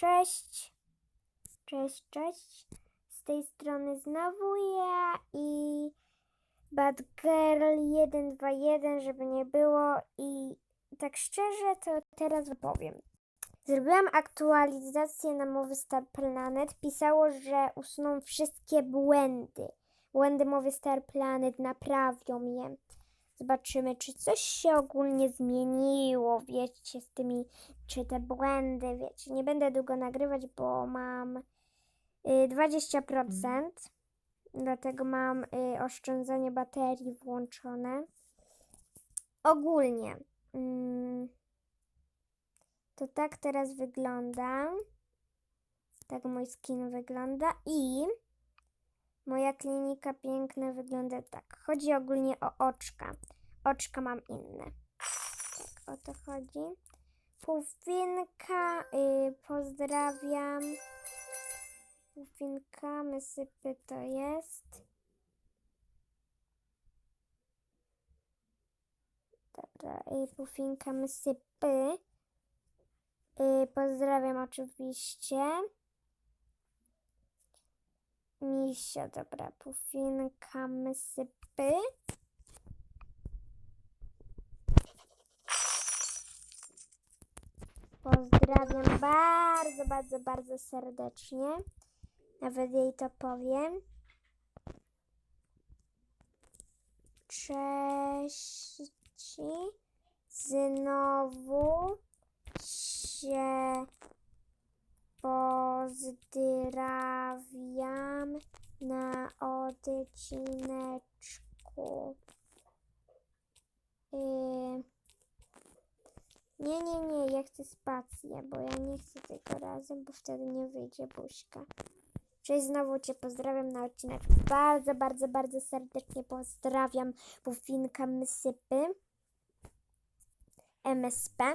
Cześć. Cześć, cześć. Z tej strony znowu ja i Bad Girl 121, żeby nie było. I tak szczerze, to teraz powiem. Zrobiłam aktualizację na mowy Star Planet. Pisało, że usuną wszystkie błędy. Błędy mowy Star Planet naprawią je. Zobaczymy, czy coś się ogólnie zmieniło, wiecie, z tymi, czy te błędy, wiecie. Nie będę długo nagrywać, bo mam y, 20%, dlatego mam y, oszczędzanie baterii włączone. Ogólnie, mm, to tak teraz wygląda. Tak mój skin wygląda i moja klinika piękna wygląda tak. Chodzi ogólnie o oczka. Oczka mam inne. Tak, o to chodzi. Puffinka, y, pozdrawiam. Puffinka, mysypy to jest. Dobra, y, puffinka, mysypy. Y, pozdrawiam oczywiście. Misio, dobra, puffinka, mysypy. Pozdrawiam bardzo, bardzo, bardzo serdecznie. Nawet jej to powiem. Cześć. Znowu się pozdrawiam na odcineczku. Yy, nie, nie, nie, ja chcę spację, bo ja nie chcę tego razem, bo wtedy nie wyjdzie buźka. Cześć, znowu Cię pozdrawiam na odcineczku. Bardzo, bardzo, bardzo serdecznie pozdrawiam Pufinka Mysypy. MSP.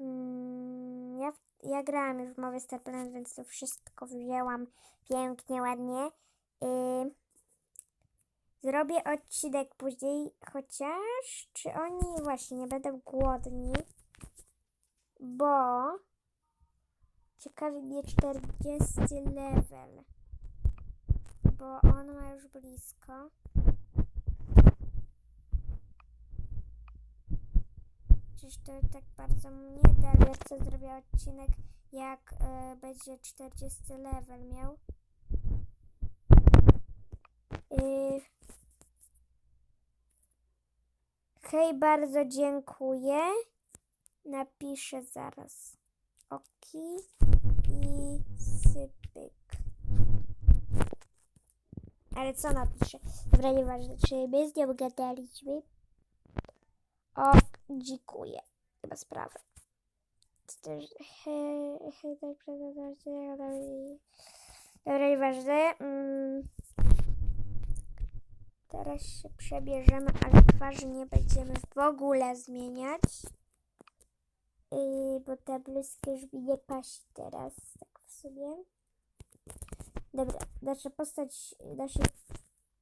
Mm, ja, ja grałam już w mowie Star Planet, więc to wszystko wzięłam pięknie, ładnie. Yy, zrobię odcinek później, chociaż czy oni właśnie nie będą głodni, bo ciekawi mnie 40 level, bo on ma już blisko. Przecież to tak bardzo mu nie da, ale ja chcę zrobić odcinek jak e, będzie 40 level miał. Yy. Hej, bardzo dziękuję. Napiszę zaraz. Oki i sypyk. Ale co napiszę? Dobra, nieważne, czy my z nią gadaliśmy. O, dziękuję. Chyba sprawy. Też... Dobra, nieważne. Mm. Teraz się przebierzemy, ale twarzy nie będziemy w ogóle zmieniać. Bo ta bluzka już mi nie paść teraz, tak w sumie. Dobra, nasza postać, nasza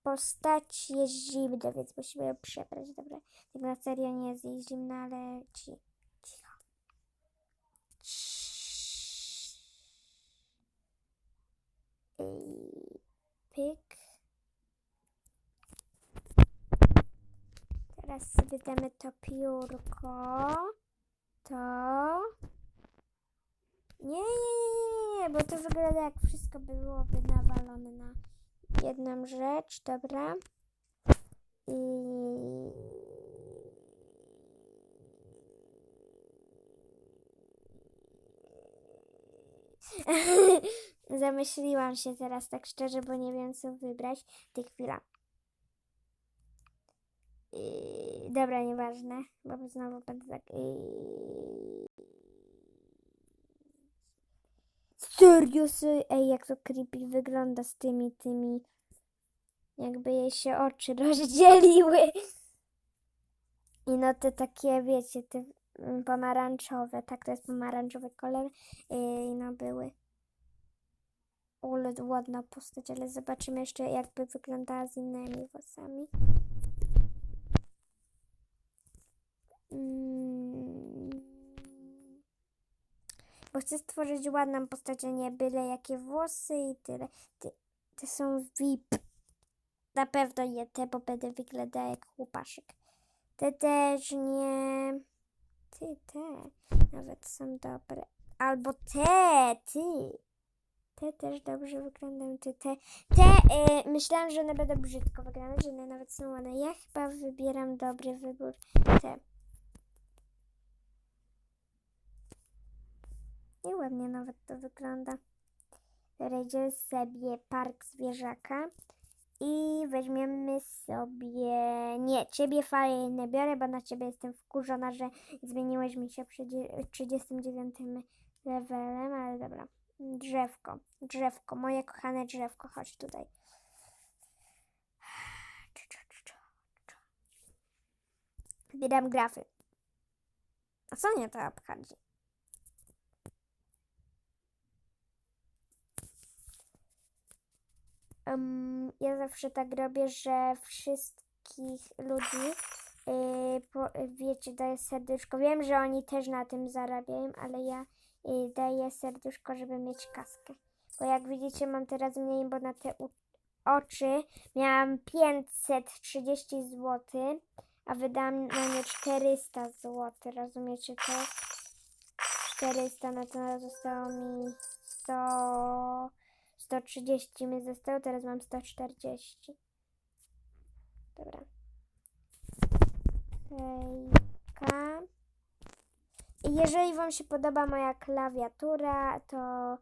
postać jest zimna, więc musimy ją przebrać. Dobra, tak na serio nie jest jej zimna, ale ci, cicho. Yy, pyk. Teraz sobie damy to piórko. To. Nie, nie, nie, nie, nie, bo to wygląda jak wszystko byłoby nawalone na jedną rzecz, dobra. I... Zamyśliłam się teraz tak szczerze, bo nie wiem co wybrać. Ty chwila. Yy, dobra, nieważne, bo znowu będę tak. Yy... Serio, ej, jak to creepy wygląda z tymi, tymi. Jakby jej się oczy rozdzieliły. I no te takie, wiecie, te mm, pomarańczowe, tak to jest pomarańczowy kolor. Yy, no były. Ładna postać, ale zobaczymy jeszcze jakby wyglądała z innymi włosami. Mm. bo chcę stworzyć ładną postać, a nie byle jakie włosy i tyle. Ty, te są VIP. Na pewno nie te, bo będę wyglądała jak chłopaszek. Te też nie. Ty, te nawet są dobre. Albo te, ty. Te też dobrze wyglądają. Ty, te, te y, myślałam, że one będą brzydko wyglądać, że one nawet są ładne. Ja chyba wybieram dobry wybór. Te. I ładnie nawet to wygląda. Wejdziemy sobie park zwierzaka i weźmiemy sobie... Nie, ciebie fajnie nie biorę, bo na ciebie jestem wkurzona, że zmieniłeś mi się przy dzie- 39 levelem, ale dobra. Drzewko, drzewko, moje kochane drzewko, chodź tutaj. Zbieram grafy. A co mnie to obchodzi? Em, ja zawsze tak robię, że wszystkich ludzi, yy, po, wiecie, daję serduszko. Wiem, że oni też na tym zarabiają, ale ja yy, daję serduszko, żeby mieć kaskę. Bo jak widzicie, mam teraz mniej, bo na te oczy miałam 530 zł, a wydałam na nie 400 zł. Rozumiecie to? 400, no to zostało mi 100... 130 mi zostało, teraz mam 140. Dobra. Hejka. Jeżeli Wam się podoba moja klawiatura, to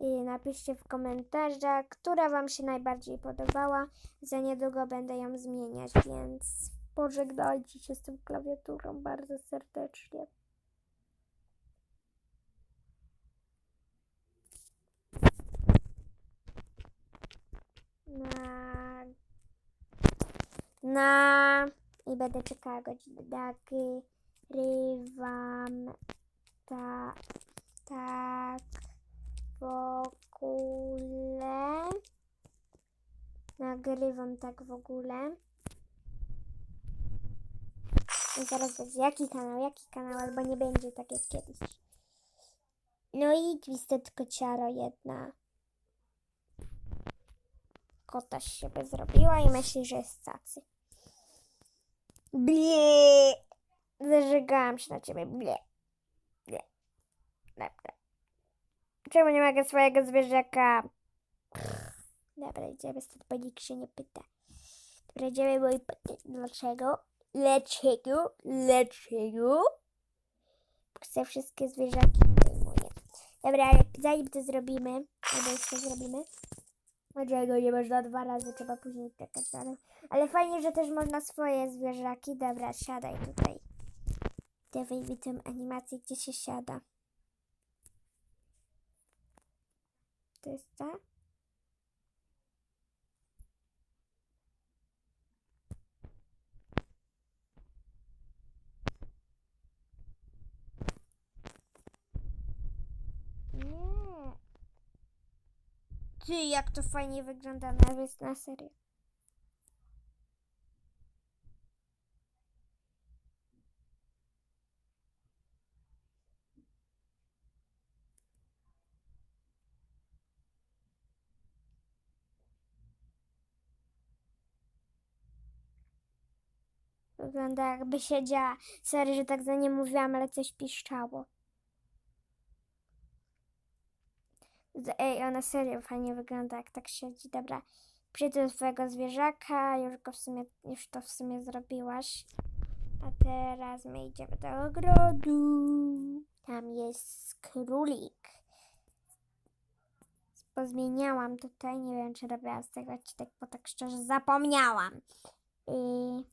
y, napiszcie w komentarzach, która Wam się najbardziej podobała. Za niedługo będę ją zmieniać, więc pożegnajcie się z tą klawiaturą bardzo serdecznie. Na na i będę czekała godzinę. Nagrywam ta, tak w ogóle. Nagrywam tak w ogóle. I zaraz będzie jaki kanał, jaki kanał, albo nie będzie tak jak kiedyś. No i gwisteczko ciaro jedna kota z siebie zrobiła i myśli, że jest cacy. Blie! Zażegałam się na ciebie. Blie. Blie. Dobra. Czemu nie mogę swojego zwierzaka? Dobra, idziemy stąd, bo nikt się nie pyta. Dobra, idziemy, bo i dlaczego? Dlaczego? Dlaczego? Chcę wszystkie zwierzaki. Dobra, ale zanim to zrobimy, albo jeszcze zrobimy, Dlaczego nie można dwa razy, trzeba później czekać dalej. Ale fajnie, że też można swoje zwierzaki. Dobra, siadaj tutaj. Dawaj mi tę animację, gdzie się siada. To jest ta? Nie. Ty, jak to fajnie wygląda nawet na serio. Wygląda jakby siedziała. Sorry, że tak za nie mówiłam, ale coś piszczało. Z- Ej, ona serio fajnie wygląda, jak tak siedzi. Dobra, przyjdź do swojego zwierzaka, już go w sumie, już to w sumie zrobiłaś. A teraz my idziemy do ogrodu. Tam jest królik. Pozmieniałam tutaj, nie wiem czy robiłam z tego odcinek, bo tak szczerze zapomniałam. I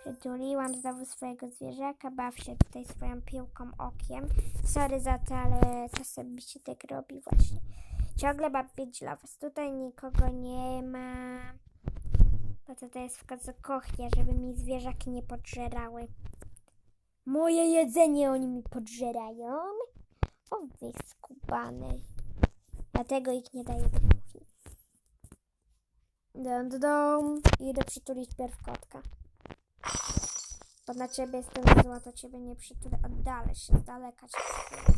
przytuliłam znowu swojego zwierzaka, baw się tutaj swoją piłką okiem. Sorry za to, ale czasem mi się tak robi właśnie. Ciągle mam pięć lowes. Tutaj nikogo nie ma. Bo to, to jest w końcu kuchnia, żeby mi zwierzaki nie podżerały. Moje jedzenie oni mi podżerają. O, wy skubane. Dlatego ich nie daję do kuchni. Dom, dom. Idę przytulić pierw kotka. Bo na ciebie jestem zła, to ciebie nie przytulę. Oddalę się, z daleka cię.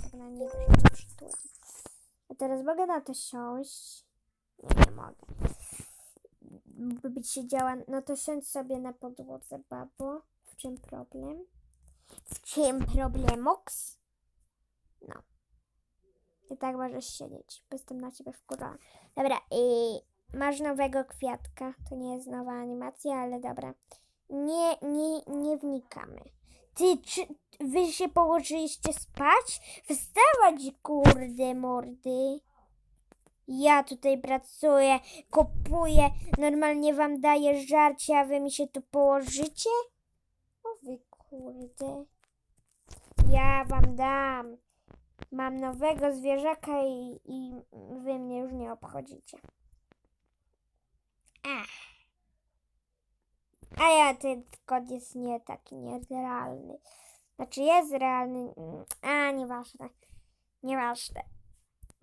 Tak na niego przytulam. A teraz mogę na to siąść? Nie, nie mogę. By być siedziała, no to siądź sobie na podłodze, babo. W czym problem? W czym problemoks? No. I tak możesz siedzieć, bo jestem na ciebie wkurzona. Dobra, i masz nowego kwiatka. To nie jest nowa animacja, ale dobra. Nie, nie, nie wnikamy. Ty, czy wy się położyliście spać? Wstawać, kurde mordy. Ja tutaj pracuję, kupuję, normalnie wam daję żarcie, a wy mi się tu położycie? O wy kurde. Ja wam dam. Mam nowego zwierzaka i, i wy mnie już nie obchodzicie. Ach. A ja ten kod jest nie taki nierealny. Znaczy jest realny. mm, A, nieważne. Nieważne.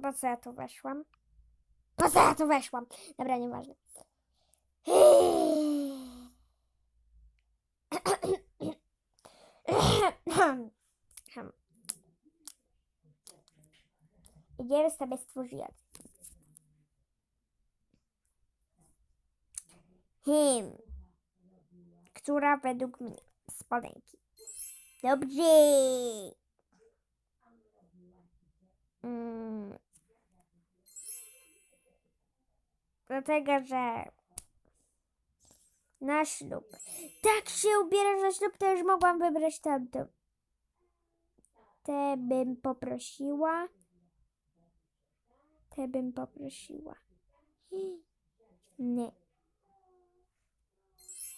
Po co ja tu weszłam? Po co ja tu weszłam? Dobra, nieważne. Idziemy sobie stworzyć. Hmm. Która według mnie spodenki. Dobrze. Mm. Dlatego, że na ślub. Tak się ubierasz na ślub, to już mogłam wybrać tamtą. Te bym poprosiła. Te bym poprosiła. Nie.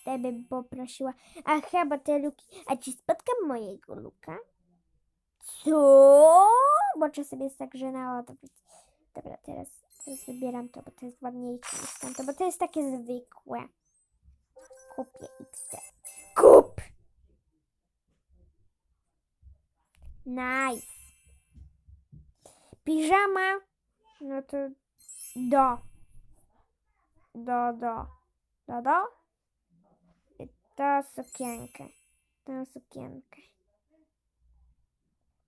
Te bym poprosiła. A chyba te luki. A czy spotkam mojego luka? Co? Bo czasem jest tak, że na. Dobra, teraz, teraz wybieram to, bo to jest ładniejsze niż tamto, bo to jest takie zwykłe. Kupię XD. Kup! Nice. Piżama. No to do. Do, do. Do, do. To sukienkę. Tę sukienkę.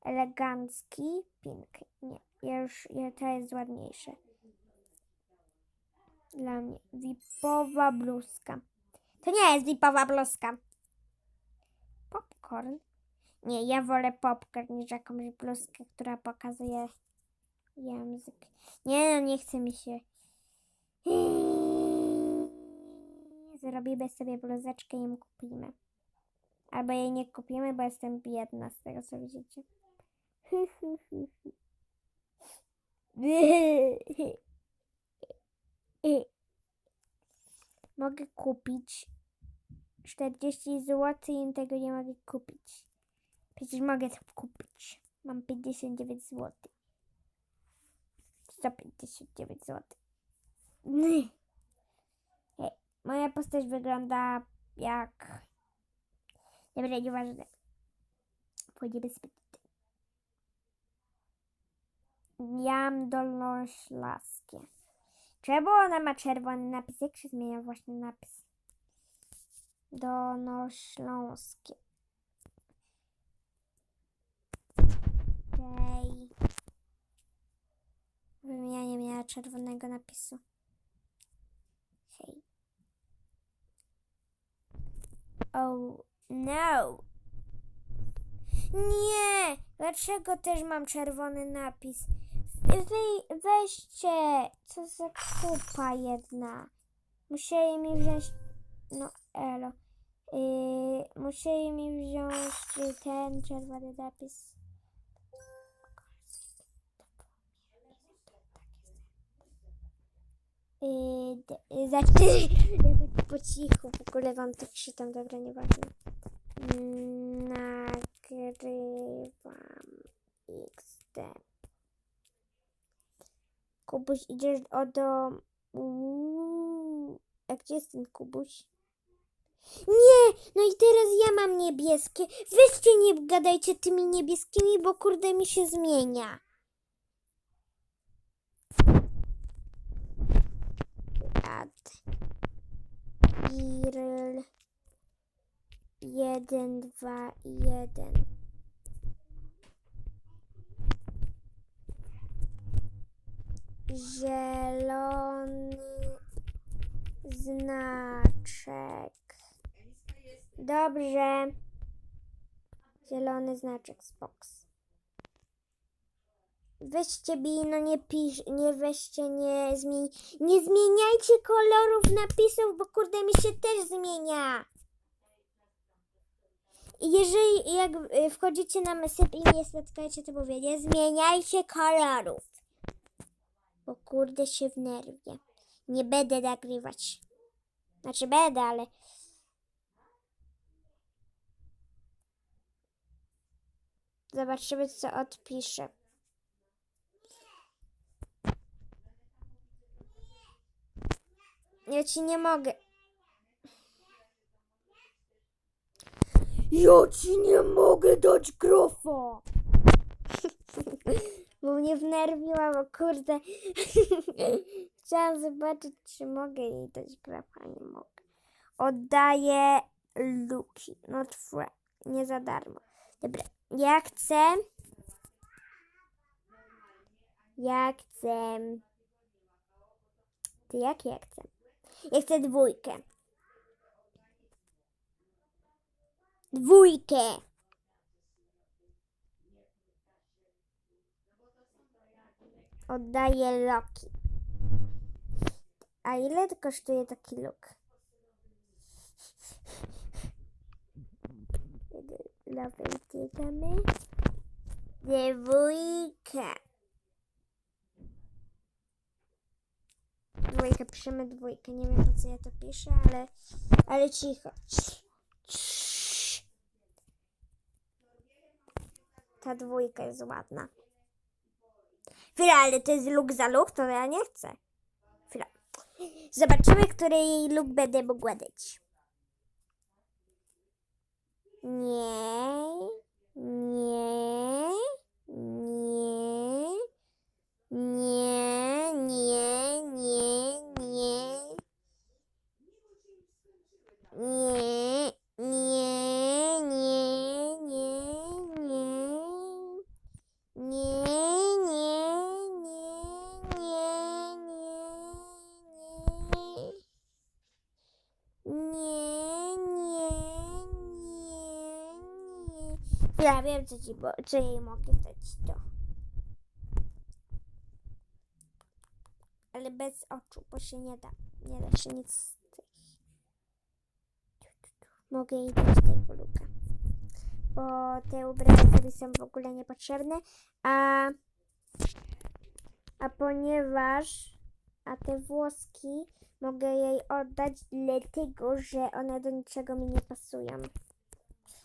Elegancki, pink. Nie, ja już, ja, to jest ładniejsze. Dla mnie. Wipowa bluzka. To nie jest wipowa bluzka. Popcorn. Nie, ja wolę popcorn niż jakąś bluzkę, która pokazuje język. Nie, no nie chce mi się. Zrobimy sobie bluzeczkę i ją kupimy. Albo jej nie kupimy, bo jestem biedna z tego co widzicie. Mogę kupić 40 zł i tego nie mogę kupić. Przecież mogę to kupić. Mam 59 zł. 159 zł. Moja postać wygląda jak... Dobra, nieważne. Pójdziemy sobie tutaj. Jam dolnoślaskie. Czemu ona ma czerwony napis? Jak się zmienia właśnie napis? Dolnośląskie. Okej. Żebym ja nie miała czerwonego napisu. Hej. Oh no. Nie! Dlaczego też mam czerwony napis? Wy, weźcie! Co za kupa jedna. Musieli mi wziąć... No, elo. Yy, musieli mi wziąć ten czerwony napis. Yy, ja tak po cichu w ogóle wam to czytam, dobra, nieważne. Nagrywam XD. Kubuś, idziesz o do... Uuu, a gdzie jest ten Kubuś? Nie, no i teraz ja mam niebieskie. Weźcie nie gadajcie tymi niebieskimi, bo kurde mi się zmienia. Add. Irl. jeden, dwa, jeden. Zielony znaczek. Dobrze. Zielony znaczek z box. Weźcie no nie pisz, nie weźcie, nie zmień, nie zmieniajcie kolorów napisów, bo kurde mi się też zmienia. Jeżeli jak y, wchodzicie na mesyp i nie spotkajcie, to nie zmieniajcie kolorów. Bo kurde się wnerwię. Nie będę nagrywać. Znaczy będę, ale... Zobaczymy, co odpiszę. Ja ci nie mogę. Ja ci nie mogę dać grofa. Bo mnie wnerwiła, bo kurde. Chciałam zobaczyć, czy mogę jej dać grofa, nie mogę. Oddaję Luki. No twoje. Nie za darmo. Dobra. Ja chcę. Ja chcę. Ty jak ja chcę? Ja chcę dwójkę. Dwójkę. Oddaję Loki. A ile kosztuje taki luk? Lewej damy. Dwójkę. Dwójkę, piszemy dwójkę. Nie wiem po co ja to piszę, ale, ale cicho. Ta dwójka jest ładna. Chwila, ale to jest luk za luk, to ja nie chcę. Chwila. Zobaczymy, który jej luk będę mogła dać. Nie, nie, nie, nie, nie, nie. Nie, nie, nie, nie, nie. Nie, nie, nie, nie, nie, nie. Nie, nie, nie, nie. Ja co jej mogę dać to. Ale bez oczu, bo się nie da. Nie da się nic z tych. Mogę jej dać tego luka. Bo te ubrania są w ogóle niepotrzebne. A, a ponieważ a te włoski mogę jej oddać dlatego, że one do niczego mi nie pasują.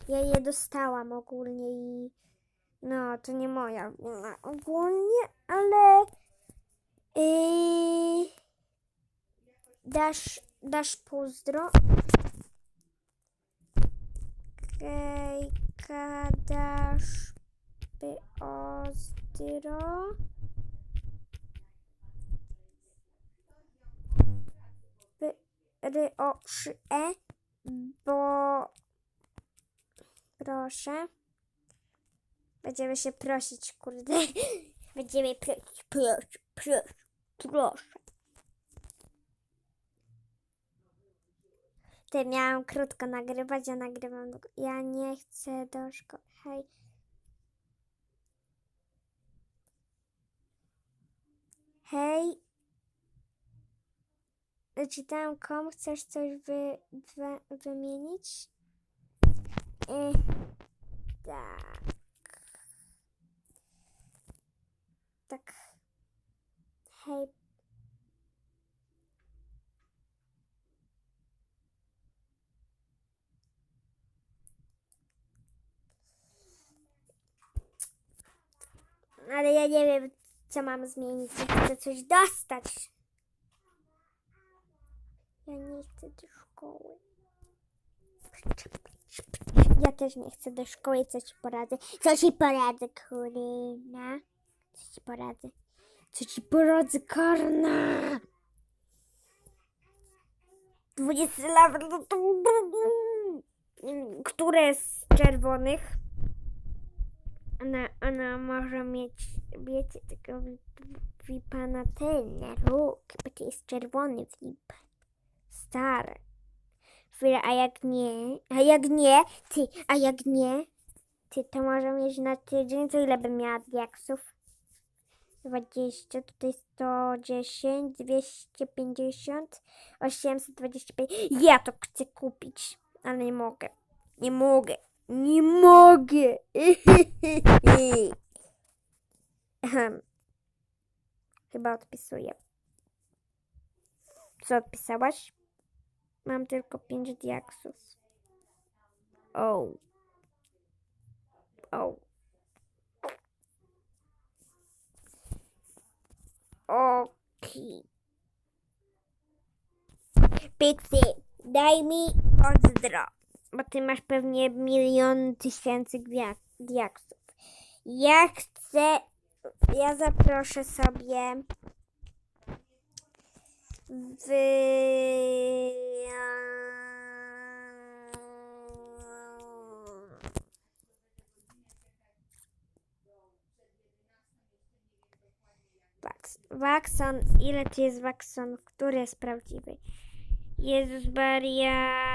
Ja je dostałam ogólnie i no, to nie moja wina ogólnie, ale yy, dasz, dasz pozdro. Hejka, dasz pozdro. ry o szy e, bo proszę. Będziemy się prosić, kurde. Będziemy prosić, proszę, proszę, proszę. Ty miałam krótko nagrywać, ja nagrywam. długo. Ja nie chcę do szkoły. Hej. Hej. Czytałam kom, chcesz coś wy, wy, wymienić? Tak. Tak. Hej. Ale ja nie wiem, co mam zmienić. Ja chcę coś dostać. Ja nie chcę do szkoły. Ja też nie chcę do szkoły, co ci poradzę. Co ci poradzę, kurna? Co ci poradzę? Co ci poradzę, karna? 20 lat. mm, które z czerwonych ona, ona może mieć, wiecie, ten, na róg, bo to jest czerwony VIP. Stary. Chwila, a jak nie, a jak nie, ty, a jak nie, ty to może mieć na tydzień, to ile bym miała diaksów? 20, tutaj 110, 250, 825. Ja to chcę kupić, ale nie mogę. Nie mogę. Nie mogę. Chyba odpisuję. Co odpisałaś? Mam tylko 5 diaksów. O. O. Okej. Pixie, daj mi pozdro. Bo ty masz pewnie milion tysięcy diaksów. Ja chcę. Ja zaproszę sobie. W. Wax. Waxon, ile tu jest Waxonów? Który jest prawdziwy? Jezus Maria.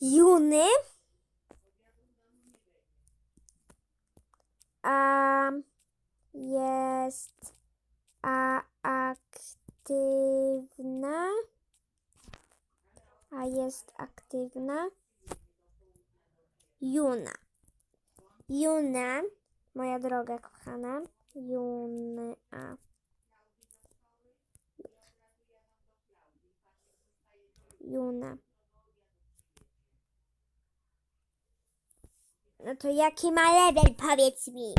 Juny. A jest a aktywna. A jest aktywna. Juna. Juna, moja droga kochana. Juna. Juna. No to jaki ma level, powiedz mi.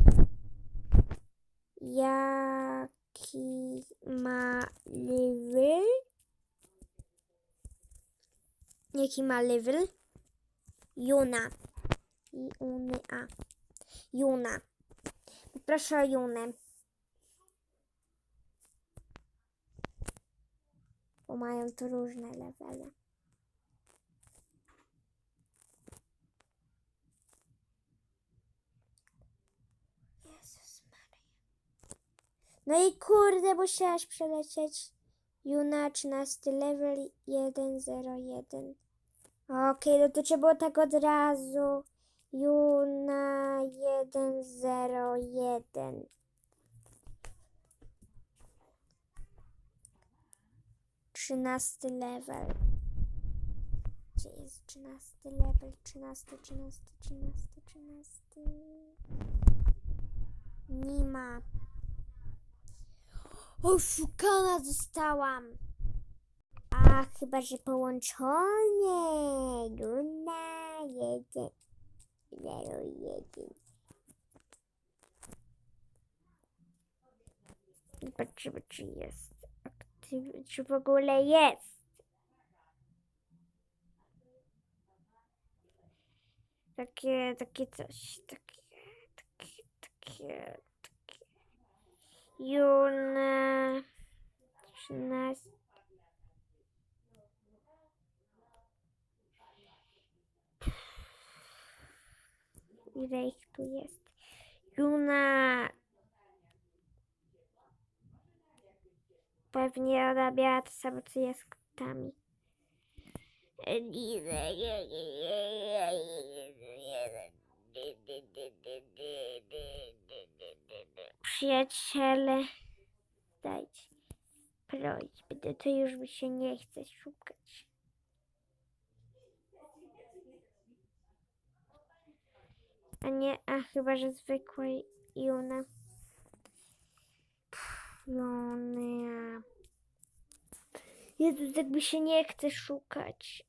Jaki ma level? Jaki ma level? Juna. Juna. Juna. Proszę o Junę. Bo mają tu różne levele. Jezus Maria. No i kurde, musiałaś przelecieć. Juna 13 level 101. Okej, no to trzeba było tak od razu. Juna 101. Trzynasty level. Gdzie jest trzynasty level? Trzynasty, trzynasty, trzynasty, trzynasty. Nie ma. Oszukana zostałam. A chyba, że połączone. Luna jeden. Zero jeden. Zobaczymy, czy jest aktywny, czy w ogóle jest. Takie, takie coś, takie, takie, takie, takie. Juna 13. Ile ich tu jest? Juna. Pewnie ona miała to samo co ja z. Przyjaciele, dajcie prośbę, to, to już mi się nie chce szukać. A nie, a chyba, że zwykła Juna. Juna. Jezus, jakby się nie chce szukać.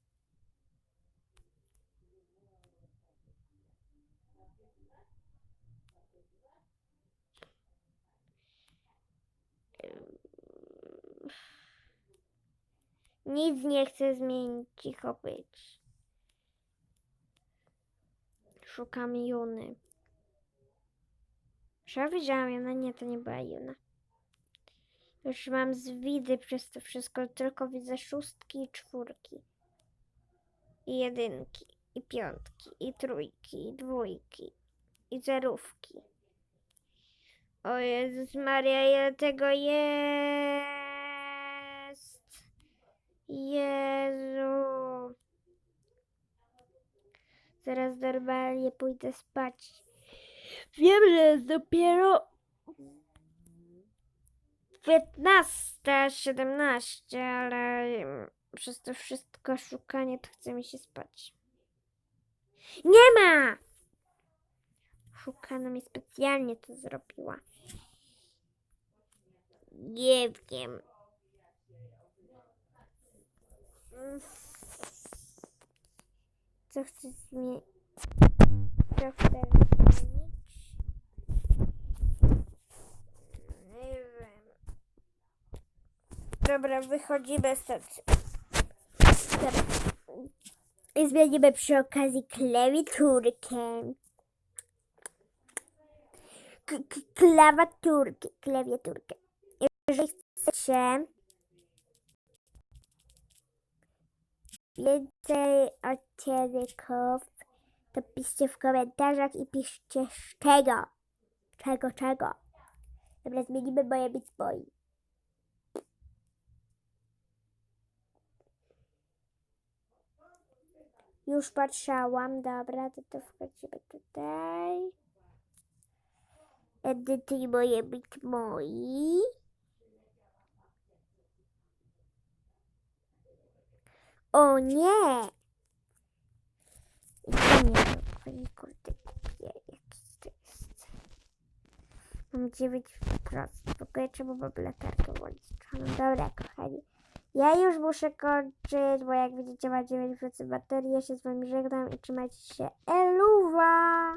Nic nie chcę zmienić, cicho być. Szukam Juny. Ja widziałam Junę? Nie, to nie była Juna. Już mam zwidy przez to wszystko, tylko widzę szóstki i czwórki. I jedynki, i piątki, i trójki, i dwójki, i zerówki. O Jezus Maria, ile tego jest! Jezu! Zaraz normalnie pójdę spać. Wiem, że jest dopiero 15, 17, ale przez to wszystko szukanie to chce mi się spać. Nie ma! Szukana mi specjalnie to zrobiła. Nie wiem. Co chcę zmienić? Co chcę zmienić? Nie wiem. Dobra, wychodzimy stąd. I zmienimy przy okazji klawiaturkę. Klawiaturkę, klawiaturkę. Jeżeli chcecie więcej odcinków, to piszcie w komentarzach i piszcie z czego. Czego, czego. Dobra, zmienimy moje być boi. Już patrzałam, dobra, to to wchodzimy tutaj. Edytuj moje bit O nie! Nie wiem, pani kurde kupię. Jaki to jest? Mam 9%. W ogóle trzeba byłoby latarkę włączyć. No dobra, kochani. Ja już muszę kończyć, bo jak widzicie ma 9% baterii. Ja się z wami żegnam i trzymajcie się. Eluwa!